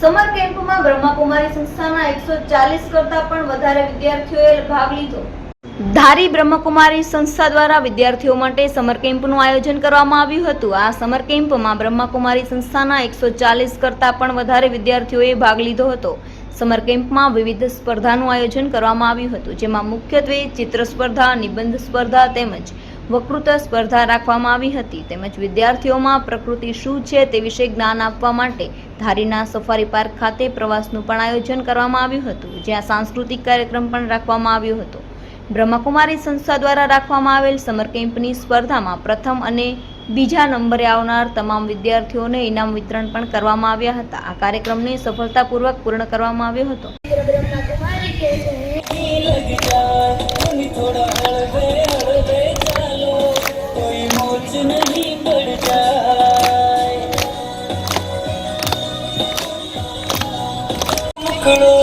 Summer કેમ્પમાં બ્રહ્માકુમારી સંસ્થાના એકસો ચાલીસ કરતા પણ વધારે વિદ્યાર્થીઓએ ભાગ લીધો. ધારી બ્રહ્મકુમારી સંસ્થા દ્વારા વિદ્યાર્થીઓ માટે સમર કેમ્પનું આયોજન કરવામાં આવ્યું હતું. આ સમર કેમ્પમાં બ્રહ્માકુમારી સંસ્થાના એકસો ચાલીસ કરતા પણ વધારે વિદ્યાર્થીઓએ ભાગ લીધો હતો. સમર કેમ્પમાં વિવિધ સ્પર્ધાનું આયોજન કરવામાં આવ્યું હતું, જેમાં મુખ્યત્વે ચિત્ર સ્પર્ધા નિબંધ સ્પર્ધા તેમજ વક્તૃત્વ સ્પર્ધા રાખવામાં આવી હતી. તેમજ વિદ્યાર્થીઓમાં પ્રકૃતિ શું છે તે વિશે જ્ઞાન આપવા માટે ધારીના સફારી પાર્ક ખાતે પ્રવાસનું પણ આયોજન કરવામાં આવ્યું હતું, જ્યાં સાંસ્કૃતિક કાર્યક્રમ પણ રાખવામાં આવ્યો હતો. બ્રહ્મકુમારી સંસ્થા દ્વારા રાખવામાં આવેલ સમર કેમ્પની સ્પર્ધામાં પ્રથમ અને બીજા નંબરે આવનાર તમામ વિદ્યાર્થીઓને ઇનામ વિતરણ પણ કરવામાં આવ્યા હતા. આ કાર્યક્રમને સફળતાપૂર્વક પૂર્ણ કરવામાં આવ્યો હતો. नहीं पड़ जाए। पकड़ो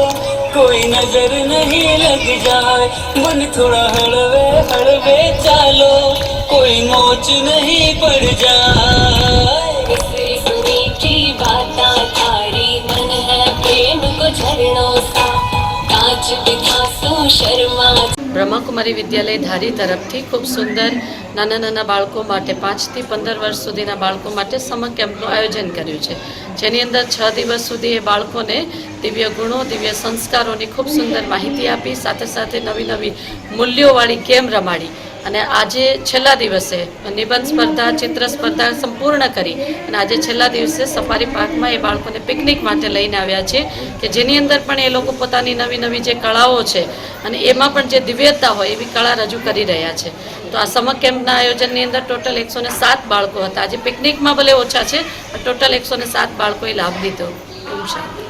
कोई नज़र नहीं लग जाए। मन थोड़ा हड़बे हड़बे चालो। कोई मोच नहीं पड़ जाए। की बाता थारी मन है प्रेम को झरणों सा। कांच दिखासो शर्मा બ્રહ્માકુમારી વિદ્યાલય ધારી તરફથી ખૂબ સુંદર નાના નાના બાળકો માટે પાંચથી પંદર વર્ષ સુધીના બાળકો માટે સમર કેમ્પનું આયોજન કર્યું છે. જેની અંદર છ દિવસ સુધી એ બાળકોને દિવ્ય ગુણો, દિવ્ય સંસ્કારોની ખૂબ સુંદર માહિતી આપી, સાથે સાથે નવી નવી મૂલ્યોવાળી ગેમ રમાડી. અને આજે છેલ્લા દિવસે નિબંધ સ્પર્ધા, ચિત્ર સ્પર્ધા સંપૂર્ણ કરી અને આજે છેલ્લા દિવસે સફારી પાર્કમાં એ બાળકોને પિકનિક માટે લઈને આવ્યા છે કે જેની અંદર પણ એ લોકો પોતાની નવી નવી જે કળાઓ છે અને એમાં પણ જે દિવ્યતા હોય એવી કળા રજૂ કરી રહ્યા છે. તો આ સમર કેમ્પના આયોજનની અંદર ટોટલ એકસો સાત બાળકો હતા. આજે પિકનિકમાં ભલે ઓછા છે, પણ ટોટલ એકસો સાત બાળકોએ લાભ લીધો. એવું છે